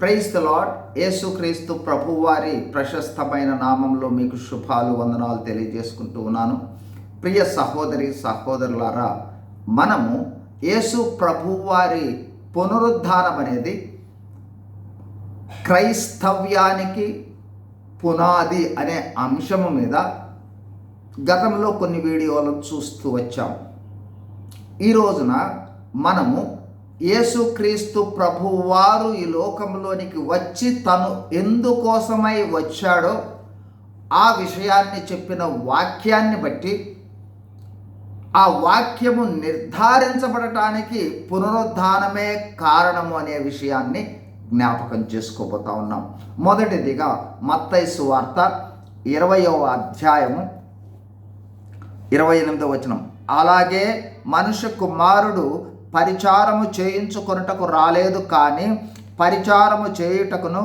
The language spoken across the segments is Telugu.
ప్రైజ్ ద లాడ్ యేసుక్రీస్తు ప్రభువారి ప్రశస్తమైన నామంలో మీకు శుభాలు వందనాలు తెలియజేసుకుంటూ ఉన్నాను. ప్రియ సహోదరి సహోదరులారా మనము యేసు ప్రభువారి పునరుద్ధానం అనేది క్రైస్తవ్యానికి పునాది అనే అంశము మీద గతంలో కొన్ని వీడియోలను చూస్తూ వచ్చాం. ఈ రోజున మనము యేసుక్రీస్తు ప్రభువారు ఈ లోకంలోనికి వచ్చి తను ఎందుకోసమై వచ్చాడో ఆ విషయాన్ని చెప్పిన వాక్యాన్ని బట్టి ఆ వాక్యము నిర్ధారించబడటానికి పునరుద్ధానమే కారణము అనే విషయాన్ని జ్ఞాపకం చేసుకోబోతా ఉన్నాం. మొదటిదిగా మత్తైసు వార్త ఇరవయో అధ్యాయము ఇరవై ఎనిమిదో వచనం. అలాగే మనుష్య కుమారుడు పరిచారము చేయించుకొనుటకు రాలేదు కానీ పరిచారము చేయుటకును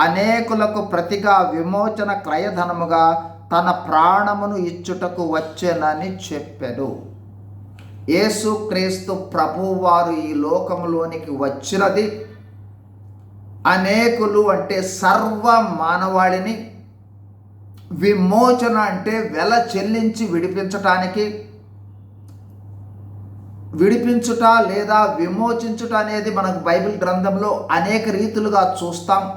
అనేకులకు ప్రతిగా విమోచన క్రయధనముగా తన ప్రాణమును ఇచ్చుటకు వచ్చెనని చెప్పారు యేసుక్రీస్తు ప్రభువారు ఈ లోకంలోనికి వచ్చినది అనేకులు అంటే సర్వ మానవాళిని విమోచన అంటే వెల చెల్లించి విడిపించటానికి విడిపించుట లేదా విమోచించుట అనేది మనకు బైబిల్ గ్రంథంలో అనేక రీతులుగా చూస్తాం.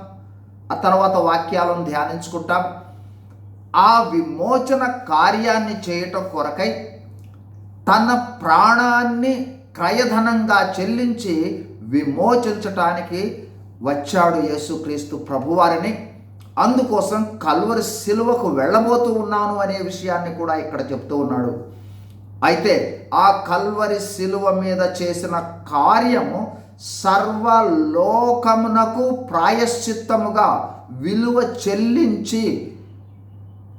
ఆ తర్వాత వాక్యాలను ధ్యానించుకుంటాం. ఆ విమోచన కార్యాన్ని చేయటం కొరకై తన ప్రాణాన్ని క్రయధనంగా చెల్లించి విమోచించటానికి వచ్చాడు యేసుక్రీస్తు ప్రభువారిని. అందుకోసం కల్వరి సిలువకు వెళ్ళబోతూ ఉన్నాను అనే విషయాన్ని కూడా ఇక్కడ చెప్తూ ఉన్నాడు. అయితే ఆ కల్వరి శిలువ మీద చేసిన కార్యము సర్వలోకమునకు ప్రాయశ్చిత్తముగా విలువ చెల్లించి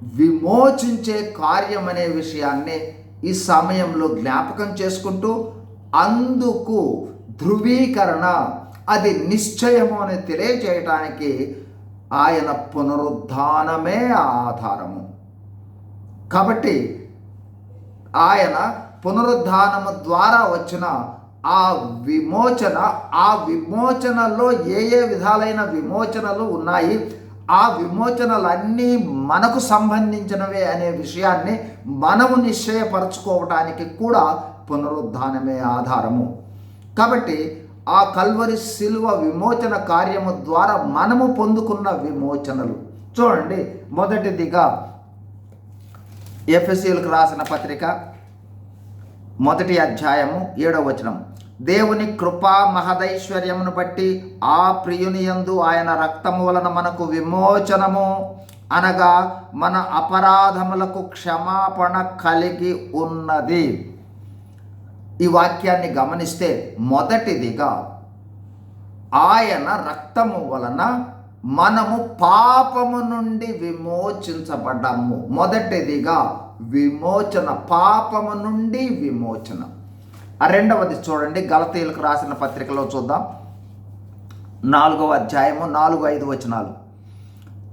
విమోచించే కార్యం అనే విషయాన్ని ఈ సమయంలో జ్ఞాపకం చేసుకుంటూ అందుకు ధృవీకరణ అది నిశ్చయము అని తెలియజేయటానికి ఆయన పునరుద్ధానమే ఆధారము. కాబట్టి ఆయన పునరుద్ధానము ద్వారా వచ్చిన ఆ విమోచన ఆ విమోచనలో ఏ ఏ విధాలైన విమోచనలు ఉన్నాయి ఆ విమోచనలన్నీ మనకు సంబంధించినవే అనే విషయాన్ని మనము నిశ్చయపరచుకోవటానికి కూడా పునరుద్ధానమే ఆధారము. కాబట్టి ఆ కల్వరి శిలువ విమోచన కార్యము ద్వారా మనము పొందుకున్న విమోచనలు. చూడండి మొదటిదిగా ఎఫ్ఎస్యులకు రాసిన పత్రిక మొదటి అధ్యాయము ఏడవ వచనం. దేవుని కృపా మహదైశ్వర్యమును బట్టి ఆ ప్రియుని యందు ఆయన రక్తము వలన మనకు విమోచనము అనగా మన అపరాధములకు క్షమాపణ కలిగి ఉన్నది. ఈ వాక్యాన్ని గమనిస్తే మొదటిదిగా ఆయన రక్తము వలన మనము పాపము నుండి విమోచించబడ్డాము. మొదటిదిగా విమోచన పాపము నుండి విమోచన. రెండవది చూడండి గలతీయులకు రాసిన పత్రికలో చూద్దాం. నాలుగవ అధ్యాయము నాలుగు ఐదు వచనాలు.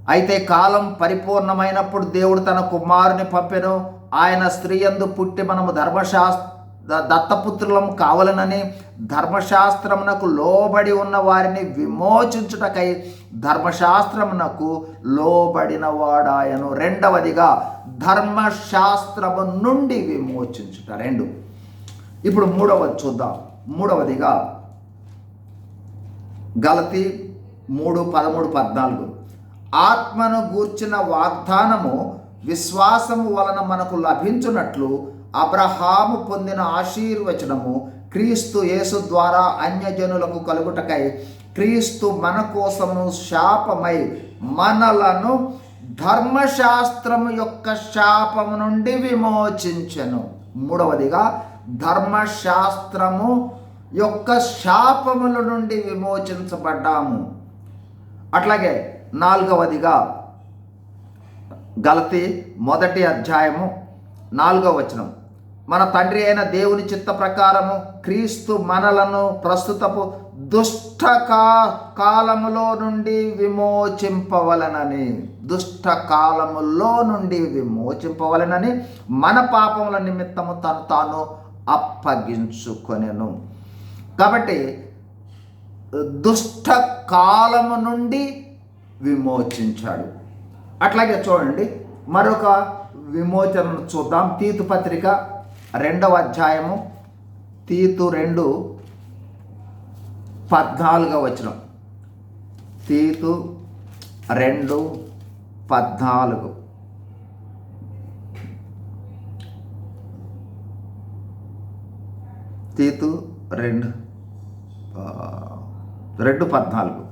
అయితే కాలం పరిపూర్ణమైనప్పుడు దేవుడు తన కుమారుని పంపెను. ఆయన స్త్రీ ఎందు పుట్టి మనము ధర్మశాస్త్ర దత్తపుత్రులం కావలనని ధర్మశాస్త్రమునకు లోబడి ఉన్న వారిని విమోచించుటకై ధర్మశాస్త్రమునకు లోబడిన వాడాయను రెండవదిగా ధర్మశాస్త్రము నుండి విమోచించుట. రెండు. ఇప్పుడు మూడవది చూద్దాం. మూడవదిగా గలతి మూడు పదమూడు పద్నాలుగు. ఆత్మను గూర్చిన వాగ్దానము విశ్వాసము వలన మనకు లభించున్నట్లు అబ్రహాము పొందిన ఆశీర్వచనము క్రీస్తు యేసు ద్వారా అన్యజనులకు కలుగుటకై క్రీస్తు మన కోసము శాపమై మనలను ధర్మశాస్త్రము యొక్క శాపము నుండి విమోచించెను. మూడవదిగా ధర్మశాస్త్రము యొక్క శాపముల నుండి విమోచించబడ్డాము. అట్లాగే నాలుగవదిగా గలతి మొదటి అధ్యాయము నాలుగవ వచనం. మన తండ్రి అయిన దేవుని చిత్త ప్రకారము క్రీస్తు మనలను ప్రస్తుతపు దుష్ట కా కాలములో నుండి విమోచింపవలనని దుష్ట కాలములో నుండి విమోచింపవలనని మన పాపముల నిమిత్తము తను తాను అప్పగించుకొనెను. కాబట్టి దుష్ట కాలము నుండి విమోచించాడు. అట్లాగే చూడండి మరొక విమోచనను చూద్దాం. తీతు పత్రిక రెండవ అధ్యాయము తీతు రెండు పద్నాలుగవ వచనం. తీతు రెండు పద్నాలుగు. తీతు రెండు రెండు పద్నాలుగు.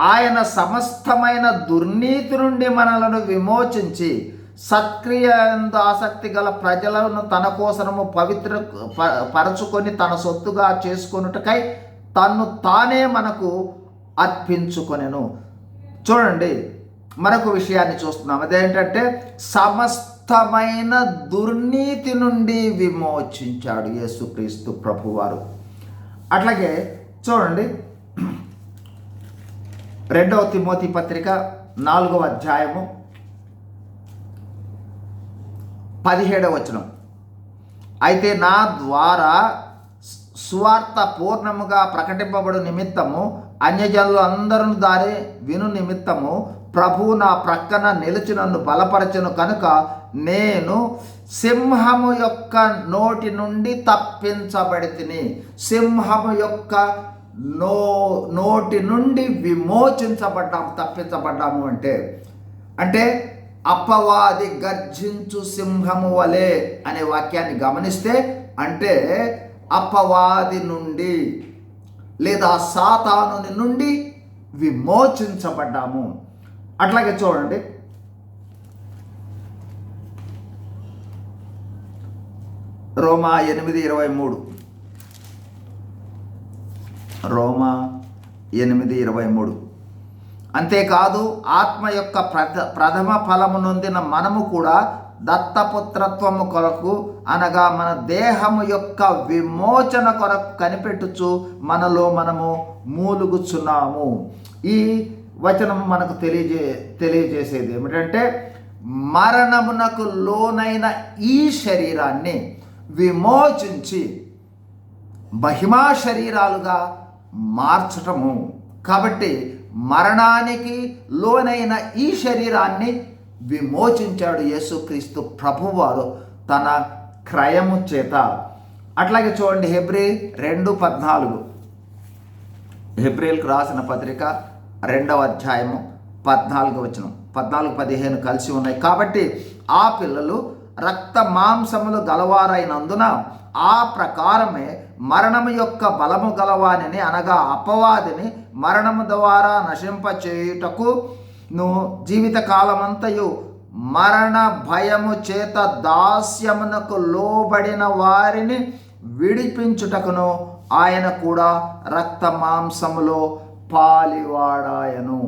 ఆయన సమస్తమైన దుర్నీతి నుండి మనలను విమోచించి సత్క్రియ ఆసక్తి గల ప్రజలను తన కోసము పవిత్ర పరచుకొని తన సొత్తుగా చేసుకొనుటకై తన్ను తానే మనకు అర్పించుకొనెను. చూడండి మరొక విషయాన్ని చూస్తున్నాం. అదేంటంటే సమస్తమైన దుర్నీతి నుండి విమోచించాడు యేసుక్రీస్తు ప్రభువారు. అట్లాగే చూడండి రెండవ తిమోతి పత్రిక నాలుగవ అధ్యాయము పదిహేడవ వచనం. అయితే నా ద్వారా సువార్త పూర్ణముగా ప్రకటింపబడు నిమిత్తము అన్యజనులు అందరూ దారి విను నిమిత్తము ప్రభు నా ప్రక్కన నిలిచి నన్ను బలపరచను కనుక నేను సింహము యొక్క నోటి నుండి తప్పించబడి తిని సింహము యొక్క నో నోటి నుండి విమోచించబడ్డాము తప్పించబడ్డాము అంటే అంటే అపవాది గర్జించు సింహము వలె అనే వాక్యాన్ని గమనిస్తే అంటే అపవాది నుండి లేదా సాతానుని నుండి విమోచించబడ్డాము. అట్లాగే చూడండి. రోమా ఎనిమిది ఇరవై మూడు. రోమా ఎనిమిది ఇరవై మూడు. అంతేకాదు ఆత్మ యొక్క ప్రథ ప్రథమ ఫలము నొందిన మనము కూడా దత్తపుత్రత్వము కొరకు అనగా మన దేహము యొక్క విమోచన కొరకు కనిపెట్టుచు మనలో మనము మూలుగుచున్నాము. ఈ వచనం మనకు తెలియజే తెలియజేసేది ఏమిటంటే మరణమునకు లోనైన ఈ శరీరాన్ని విమోచించి మహిమా శరీరాలుగా మార్చటము. కాబట్టి మరణానికి లోనైన ఈ శరీరాన్ని విమోచించాడు యేసుక్రీస్తు ప్రభువారు తన క్రయము చేత. అట్లాగే చూడండి హెబ్రి రెండు పద్నాలుగు. హెబ్రిల్కు రాసిన పత్రిక రెండవ అధ్యాయము పద్నాలుగు వచనం. పద్నాలుగు పదిహేను కలిసి ఉన్నాయి. కాబట్టి ఆ పిల్లలు రక్త మాంసములు గలవారైనందున ఆ ప్రకారమే మరణము యొక్క బలము గలవానిని అనగా అపవాదిని మరణము ద్వారా నశింపచేయుటకు నువ్వు జీవిత కాలమంతయు మరణ భయము చేత దాస్యమునకు లోబడిన వారిని విడిపించుటకును ఆయన కూడా రక్త మాంసములో పాలివాడాయను.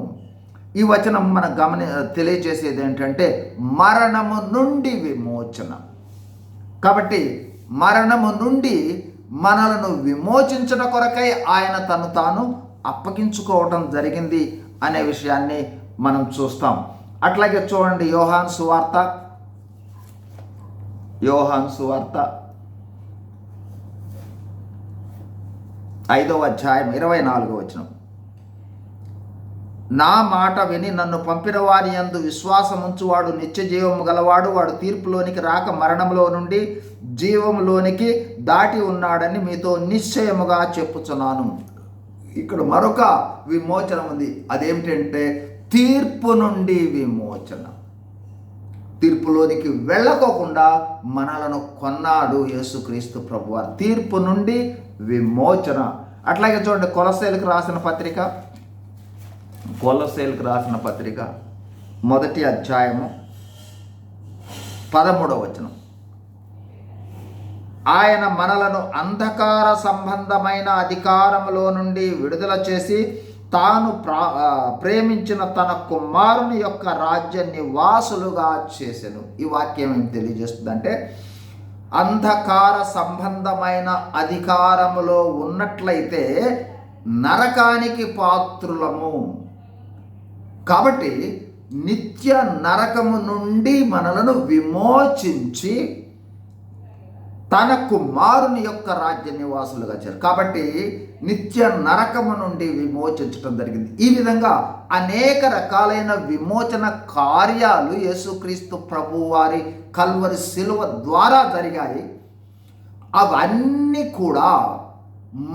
ఈ వచనం మన గమని తెలియజేసేది ఏంటంటే మరణము నుండి విమోచన. కాబట్టి మరణము నుండి మనలను విమోచించట కొరకై ఆయన తను తాను అప్పగించుకోవటం జరిగింది అనే విషయాన్ని మనం చూస్తాం. అట్లాగే చూడండి యోహాన్ సువార్త. యోహాన్ సువార్త ఐదవ అధ్యాయం ఇరవై నాలుగో వచనం. నా మాట విని నన్ను పంపిన వారి యందు విశ్వాసముంచువాడు నిత్య జీవము గలవాడు వాడు తీర్పులోనికి రాక మరణంలో నుండి జీవములోనికి దాటి ఉన్నాడని మీతో నిశ్చయముగా చెప్పుచున్నాను. ఇక్కడ మరొక విమోచన ఉంది. అదేమిటంటే తీర్పు నుండి విమోచన. తీర్పులోనికి వెళ్ళకోకుండా మనలను కొన్నాడు యేసుక్రీస్తు ప్రభువారు. తీర్పు నుండి విమోచన. అట్లాగే చూడండి కొలసేలకు రాసిన పత్రిక. కొలసేలకు రాసిన పత్రిక. మొదటి అధ్యాయము పదమూడవ వచనం. ఆయన మనలను అంధకార సంబంధమైన అధికారములో నుండి విడుదల చేసి తాను ప్రా ప్రేమించిన తన కుమారుని యొక్క రాజ్య నివాసులుగా చేశాను ఈ వాక్యం ఏం తెలియజేస్తుందంటే అంధకార సంబంధమైన అధికారములో ఉన్నట్లయితే నరకానికి పాత్రులము. కాబట్టి నిత్య నరకము నుండి మనలను విమోచించి తన కుమారుని యొక్క రాజ్య నివాసులుగా చేరు. కాబట్టి నిత్య నరకము నుండి విమోచించడం జరిగింది. ఈ విధంగా అనేక రకాలైన విమోచన కార్యాలు యేసుక్రీస్తు ప్రభు వారి కల్వరి శిలువ ద్వారా జరిగాయి. అవన్నీ కూడా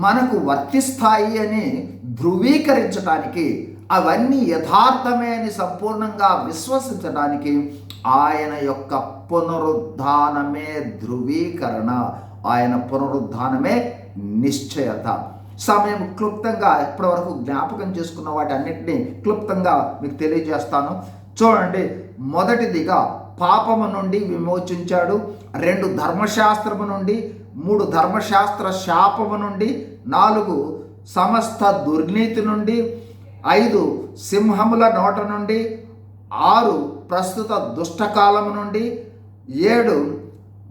మనకు వర్తిస్తాయి అని ధృవీకరించడానికి అవన్నీ యథార్థమే అని సంపూర్ణంగా విశ్వసించడానికి ఆయన యొక్క పునరుద్ధానమే ధృవీకరణ ఆయన పునరుద్ధానమే నిశ్చయత. సమయం క్లుప్తంగా ఇప్పటివరకు జ్ఞాపకం చేసుకున్న వాటి అన్నింటినీ క్లుప్తంగా మీకు తెలియజేస్తాను. చూడండి మొదటిదిగా పాపము నుండి విమోచించాడు రెండు ధర్మశాస్త్రము నుండి మూడు ధర్మశాస్త్ర శాపము నుండి నాలుగు సమస్త దుర్నీతి నుండి ఐదు సింహముల నోట నుండి ఆరు ప్రస్తుత దుష్టకాలము నుండి ఏడు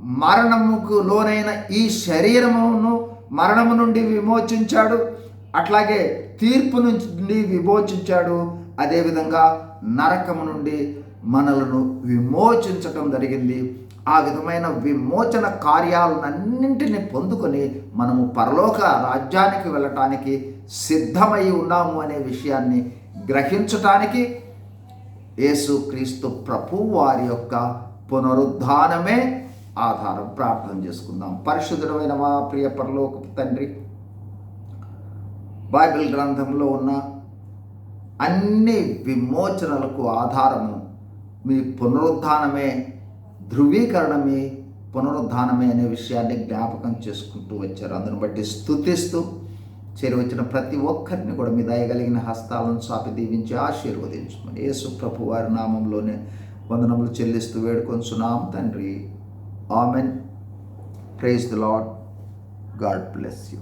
మరణముకు లోనైన ఈ శరీరమును మరణము నుండి విమోచించాడు. అట్లాగే తీర్పు నుండి విమోచించాడు. అదేవిధంగా నరకము నుండి మనలను విమోచించటం జరిగింది. ఆ విధమైన విమోచన కార్యాలన్నింటిని పొందుకొని మనము పరలోక రాజ్యానికి వెళ్ళటానికి సిద్ధమై ఉన్నాము అనే విషయాన్ని గ్రహించటానికి యేసుక్రీస్తు ప్రభు వారి యొక్క పునరుద్ధానమే ఆధారం. ప్రార్థన చేసుకుందాం. పరిశుద్ధమైన మా ప్రియ పరలోక తండ్రి బైబిల్ గ్రంథంలో ఉన్న అన్ని విమోచనలకు ఆధారము మీ పునరుద్ధానమే ధృవీకరణమే పునరుద్ధానమే అనే విషయాన్ని జ్ఞాపకం చేసుకుంటూ వచ్చారు. అందును బట్టి స్థుతిస్తూ చేరి వచ్చిన ప్రతి ఒక్కరిని కూడా మీ దయగలిగిన హస్తాలను చాపి దీవించి ఆశీర్వదించమని యేసు ప్రభు వారి నామంలోనే వందనములు చెల్లిస్తూ వేడుకొంచున్నాం తండ్రి. Amen. Praise the Lord God bless you.